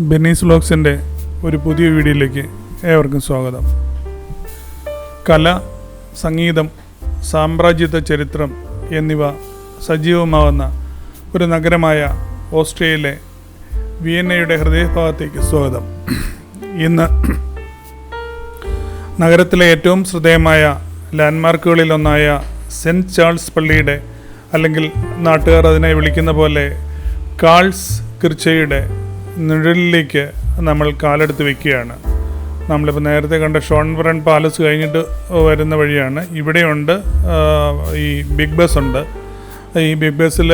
ബെന്നീസ് വ്ലോഗ്സിന്റെ ഒരു പുതിയ വീഡിയോയിലേക്ക് ഏവർക്കും സ്വാഗതം. കല സംഗീതം സാമ്രാജ്യത്വ ചരിത്രം എന്നിവ സജീവമാവുന്ന ഒരു നഗരമായ ഓസ്ട്രിയയിലെ വിയന്നയുടെ ഹൃദയഭാഗത്തേക്ക് സ്വാഗതം. ഇന്ന് നഗരത്തിലെ ഏറ്റവും ശ്രദ്ധേയമായ ലാൻഡ്മാർക്കുകളിലൊന്നായ സെന്റ് ചാൾസ് പള്ളിയുടെ അല്ലെങ്കിൽ നാട്ടുകാർ അതിനെ വിളിക്കുന്ന പോലെ കാൾസ് കിർച്ചയുടെ നിഴലിലേക്ക് നമ്മൾ കാലെടുത്ത് വെക്കുകയാണ്. നമ്മളിപ്പോൾ നേരത്തെ കണ്ട ഷോൺബ്രൺ പാലസ് കഴിഞ്ഞിട്ട് വരുന്ന വഴിയാണ്. ഇവിടെയുണ്ട് ഈ ബിഗ് ബസ് ഉണ്ട്. ഈ ബിഗ് ബസ്സിൽ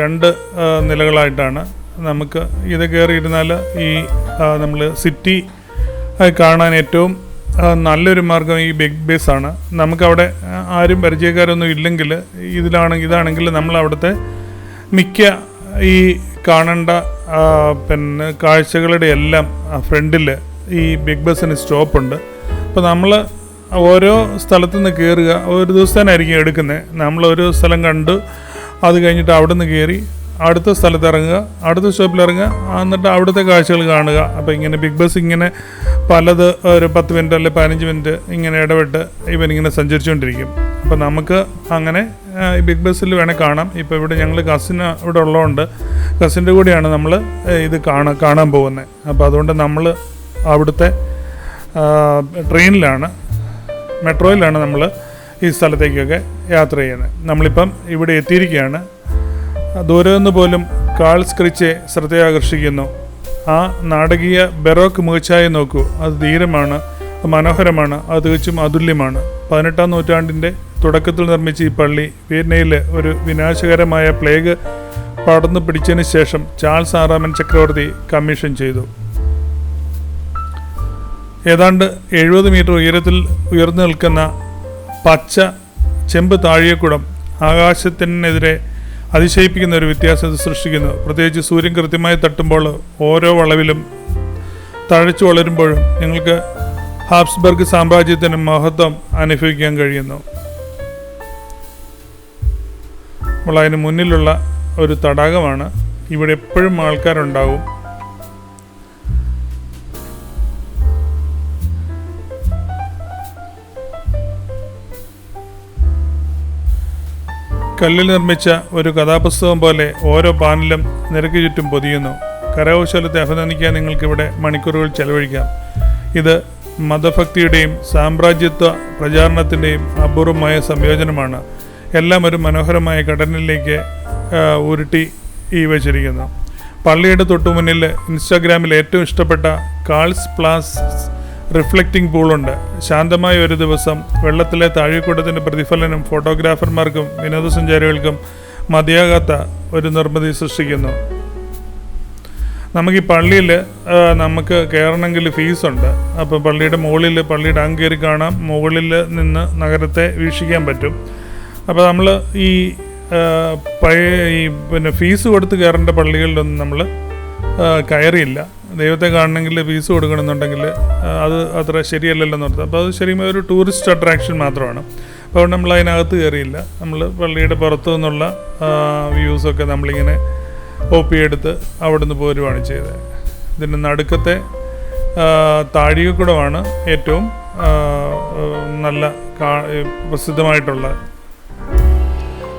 രണ്ട് നിലകളായിട്ടാണ് നമുക്ക് ഇത് കയറിയിരുന്നാൽ ഈ നമ്മൾ സിറ്റി കാണാൻ ഏറ്റവും നല്ലൊരു മാർഗം ഈ ബിഗ് ബസ് ആണ് നമുക്കവിടെ ആരും പരിചയക്കാരൊന്നും ഇല്ലെങ്കിൽ ഇതിലാണെങ്കിൽ ഇതാണെങ്കിൽ നമ്മൾ അവിടുത്തെ മിക്ക ഈ കാണേണ്ട പിന്നെ കാഴ്ചകളുടെ എല്ലാം ഫ്രണ്ടിൽ ഈ ബിഗ് ബസ്സിന് സ്റ്റോപ്പുണ്ട്. അപ്പോൾ നമ്മൾ ഓരോ സ്ഥലത്തു നിന്ന് കയറുക ഒരു ദിവസത്തേനായിരിക്കും എടുക്കുന്നത് നമ്മൾ ഒരു സ്ഥലം കണ്ട് അത് കഴിഞ്ഞിട്ട് അവിടെ നിന്ന് കയറി അടുത്ത സ്ഥലത്ത് ഇറങ്ങുക അടുത്ത സ്റ്റോപ്പിൽ ഇറങ്ങുക എന്നിട്ട് അവിടുത്തെ കാഴ്ചകൾ കാണുക. അപ്പോൾ ഇങ്ങനെ ബിഗ് ബസ് ഇങ്ങനെ പലത് ഒരു പത്ത് മിനിറ്റ് അല്ലെങ്കിൽ പതിനഞ്ച് മിനിറ്റ് ഇങ്ങനെ ഇടപെട്ട് ഇവനിങ്ങനെ സഞ്ചരിച്ചുകൊണ്ടിരിക്കും. അപ്പോൾ നമുക്ക് അങ്ങനെ ഈ ബിഗ് ബസ്സിൽ വേണേൽ കാണാം. ഇപ്പോൾ ഇവിടെ ഞങ്ങൾ കസിൻ ഇവിടെ ഉള്ളതുകൊണ്ട് കസിന്റെ കൂടെയാണ് നമ്മൾ ഇത് കാണാൻ കാണാൻ പോകുന്നത് അപ്പോൾ അതുകൊണ്ട് നമ്മൾ അവിടുത്തെ ട്രെയിനിലാണ് മെട്രോയിലാണ് നമ്മൾ ഈ സ്ഥലത്തേക്കൊക്കെ യാത്ര ചെയ്യുന്നത് നമ്മളിപ്പം ഇവിടെ എത്തിയിരിക്കുകയാണ് ദൂരെ നിന്ന് പോലും കാൾ സ്ക്രിച്ച് ശ്രദ്ധയാകർഷിക്കുന്നു. ആ നാടകീയ ബെറോക്ക് മുഖച്ഛായ നോക്കൂ. അത് ധീരമാണ് മനോഹരമാണ് അത് തികച്ചും അതുല്യമാണ്. പതിനെട്ടാം നൂറ്റാണ്ടിന്റെ തുടക്കത്തിൽ നിർമ്മിച്ച ഈ പള്ളി വിയന്നയിലെ ഒരു വിനാശകരമായ പ്ലേഗ് പടർന്നു പിടിച്ചതിന് ശേഷം ചാൾസ് ആറാമൻ ചക്രവർത്തി കമ്മീഷൻ ചെയ്തു. ഏതാണ്ട് എഴുപത് മീറ്റർ ഉയരത്തിൽ ഉയർന്നു നിൽക്കുന്ന പച്ച ചെമ്പ് താഴിയക്കുടം ആകാശത്തിനെതിരെ അതിശയിപ്പിക്കുന്ന ഒരു വ്യത്യാസം സൃഷ്ടിക്കുന്നു. പ്രത്യേകിച്ച് സൂര്യൻ കൃത്യമായി തട്ടുമ്പോൾ ഓരോ വളവിലും തഴച്ചു വളരുമ്പോഴും നിങ്ങൾക്ക് ഹാബ്സ്ബർഗ് സാമ്രാജ്യത്തിന് മഹത്വം അനുഭവിക്കാൻ കഴിയുന്നു. അപ്പോൾ അതിന് മുന്നിലുള്ള ഒരു തടാകമാണ്. ഇവിടെ എപ്പോഴും ആൾക്കാരുണ്ടാവും. കല്ലിൽ നിർമ്മിച്ച ഒരു കഥാപുസ്തകം പോലെ ഓരോ പാനലും നിരക്ക് ചുറ്റും പൊതിയുന്നു. കരകൗശലത്തെ അഭിനന്ദിക്കാൻ നിങ്ങൾക്കിവിടെ മണിക്കൂറുകൾ ചെലവഴിക്കാം. ഇത് മതഭക്തിയുടെയും സാമ്രാജ്യത്വ പ്രചാരണത്തിന്റെയും അപൂർവമായ സംയോജനമാണ്. എല്ലാം ഒരു മനോഹരമായ ഘടനയിലേക്ക് ഉരുട്ടി ഈ വെച്ചിരിക്കുന്നു. പള്ളിയുടെ തൊട്ടു മുന്നിൽ ഇൻസ്റ്റാഗ്രാമിൽ ഏറ്റവും ഇഷ്ടപ്പെട്ട കാൾസ് പ്ലാസ് റിഫ്ലക്റ്റിംഗ് പൂളുണ്ട് ശാന്തമായ ഒരു ദിവസം വെള്ളത്തിലെ താഴെക്കൂടത്തിന്റെ പ്രതിഫലനം ഫോട്ടോഗ്രാഫർമാർക്കും വിനോദസഞ്ചാരികൾക്കും മതിയാകാത്ത ഒരു നിർമ്മിതി സൃഷ്ടിക്കുന്നു. നമുക്ക് ഈ പള്ളിയിൽ നമുക്ക് കയറണമെങ്കിൽ ഫീസുണ്ട് അപ്പോൾ പള്ളിയുടെ മുകളിൽ പള്ളിയുടെ അങ് കയറി കാണാം മുകളിൽ നിന്ന് നഗരത്തെ വീക്ഷിക്കാൻ പറ്റും. അപ്പോൾ നമ്മൾ ഈ പഴയ ഈ പിന്നെ ഫീസ് കൊടുത്ത് കയറേണ്ട പള്ളികളിലൊന്നും നമ്മൾ കയറിയില്ല. ദൈവത്തെ കാണണമെങ്കിൽ ഫീസ് കൊടുക്കണമെന്നുണ്ടെങ്കിൽ അത് അത്ര ശരിയല്ലല്ലോ എന്ന് അപ്പോൾ അത് ശരിക്കും ഒരു ടൂറിസ്റ്റ് അട്രാക്ഷൻ മാത്രമാണ്. അപ്പോൾ നമ്മൾ അതിനകത്ത് കയറിയില്ല. നമ്മൾ പള്ളിയുടെ പുറത്തു നിന്നുള്ള വ്യൂസൊക്കെ നമ്മളിങ്ങനെ കോപ്പി എടുത്ത് അവിടെ നിന്ന് പോരുവാണ് ചെയ്തത്. ഇതിന്റെ നടുക്കത്തെ താഴികക്കുടമാണ് ഏറ്റവും നല്ല പ്രസിദ്ധമായിട്ടുള്ള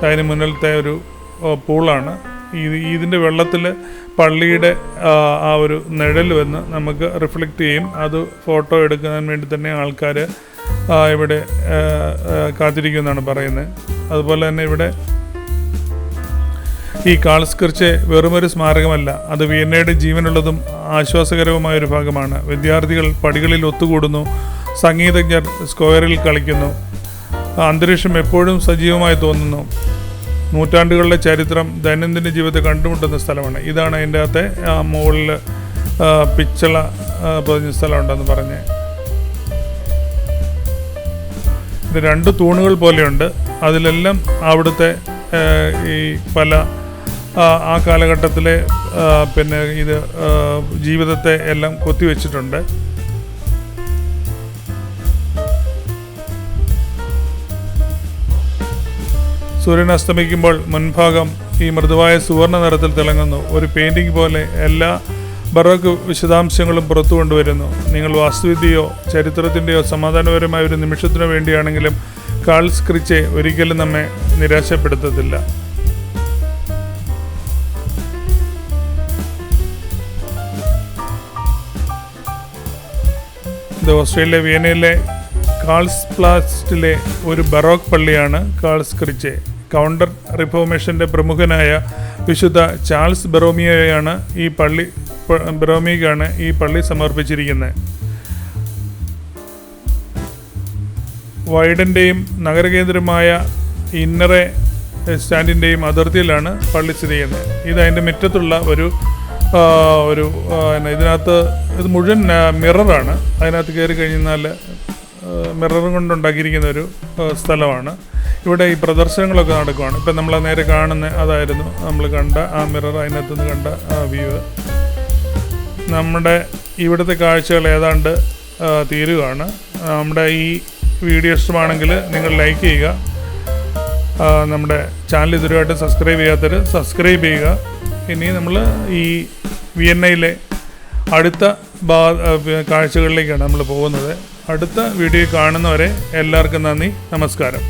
അതിന് മുന്നിലത്തെ ഒരു പൂളാണ്. ഈ ഇതിന്റെ വെള്ളത്തിൽ പള്ളിയുടെ ആ, ഒരു നിഴൽ വന്ന് നമുക്ക് റിഫ്ലക്റ്റ് ചെയ്യും. അത് ഫോട്ടോ എടുക്കുന്നതിന് വേണ്ടി തന്നെ ആൾക്കാർ ഇവിടെ കാത്തിരിക്കുമെന്നാണ് പറയുന്നത്. അതുപോലെ തന്നെ ഇവിടെ ഈ കാൾസ്കർച്ച് വെറുമൊരു സ്മാരകമല്ല അത് വിയന്നയുടെ ജീവനുള്ളതും ആശ്വാസകരവുമായ ഒരു ഭാഗമാണ്. വിദ്യാർത്ഥികൾ പടികളിൽ ഒത്തുകൂടുന്നു സംഗീതജ്ഞർ സ്ക്വയറിൽ കളിക്കുന്നു. അന്തരീക്ഷം എപ്പോഴും സജീവമായി തോന്നുന്നു. നൂറ്റാണ്ടുകളുടെ ചരിത്രം ദൈനംദിന ജീവിതത്തെ കണ്ടുമുട്ടുന്ന സ്ഥലമാണ്. ഇതാണ് അതിന്റെ അകത്തെ മുകളിൽ പിച്ചള പതിഞ്ഞ സ്ഥലമുണ്ടെന്ന് പറഞ്ഞ്. രണ്ട് തൂണുകൾ പോലെയുണ്ട്. അതിലെല്ലാം അവിടുത്തെ ഈ പല ആ കാലഘട്ടത്തിലെ പിന്നെ ഇത് ജീവിതത്തെ എല്ലാം കൊത്തിവെച്ചിട്ടുണ്ട്. സൂര്യൻ അസ്തമിക്കുമ്പോൾ മുൻഭാഗം ഈ മൃദുവായ സുവർണ നിറത്തിൽ തിളങ്ങുന്നു. ഒരു പെയിന്റിംഗ് പോലെ എല്ലാ ബറോക്ക് വിശദാംശങ്ങളും പുറത്തു കൊണ്ടുവരുന്നു. നിങ്ങൾ വാസ്തുവിദ്യയോ ചരിത്രത്തിന്റെയോ സമാധാനപരമായ ഒരു നിമിഷത്തിനു വേണ്ടിയാണെങ്കിലും കാൾസ് ക്രിച്ചെ ഒരിക്കലും നമ്മെ നിരാശപ്പെടുത്തത്തില്ല. ഇത് ഓസ്ട്രേലിയ വിയനയിലെ കാൾസ് പ്ലാസ്റ്റിലെ ഒരു ബറോക്ക് പള്ളിയാണ് കാൾസ് ക്രിച്ചെ കൗണ്ടർ റിഫോർമേഷന്റെ പ്രമുഖനായ വിശുദ്ധ ചാൾസ് ബെറോമിയോയാണ് ഈ പള്ളി പ- ഈ പള്ളി സമർപ്പിച്ചിരിക്കുന്നത്. വൈഡന്റെയും നഗരകേന്ദ്രമായ ഇന്നറെ സ്റ്റാൻഡിന്റെയും അതിർത്തിയിലാണ് പള്ളി സ്ഥിതി ചെയ്യുന്നത്. ഇത് അതിന്റെ മുറ്റത്തുള്ള ഒരു ഒരു ഇതിനകത്ത് ഇത് മുഴുവൻ മിററാണ് അതിനകത്ത് കയറി കഴിഞ്ഞാൽ മിറർ കൊണ്ടുണ്ടാക്കിയിരിക്കുന്ന ഒരു സ്ഥലമാണ്. ഇവിടെ ഈ പ്രദർശനങ്ങളൊക്കെ നടക്കുവാണ്. ഇപ്പം നമ്മൾ നേരെ കാണുന്ന അതായിരുന്നു. നമ്മൾ കണ്ട ആ മിറർ അതിനകത്ത് നിന്ന് കണ്ട ആ വ്യൂ. നമ്മുടെ ഇവിടുത്തെ കാഴ്ചകൾ ഏതാണ്ട് തീരുകയാണ്. നമ്മുടെ ഈ വീഡിയോ ഇഷ്ടമാണെങ്കിൽ നിങ്ങൾ ലൈക്ക് ചെയ്യുക. നമ്മുടെ ചാനൽ ഇതുവരെയായിട്ട് സബ്സ്ക്രൈബ് ചെയ്യാത്തവർ സബ്സ്ക്രൈബ് ചെയ്യുക. ഇനി നമ്മൾ ഈ വി എൻ ഐയിലെ അടുത്ത ബാ കാഴ്ചകളിലേക്കാണ് നമ്മൾ പോകുന്നത്. അടുത്ത വീഡിയോ കാണുന്നവരെ എല്ലാവർക്കും നന്ദി. നമസ്കാരം.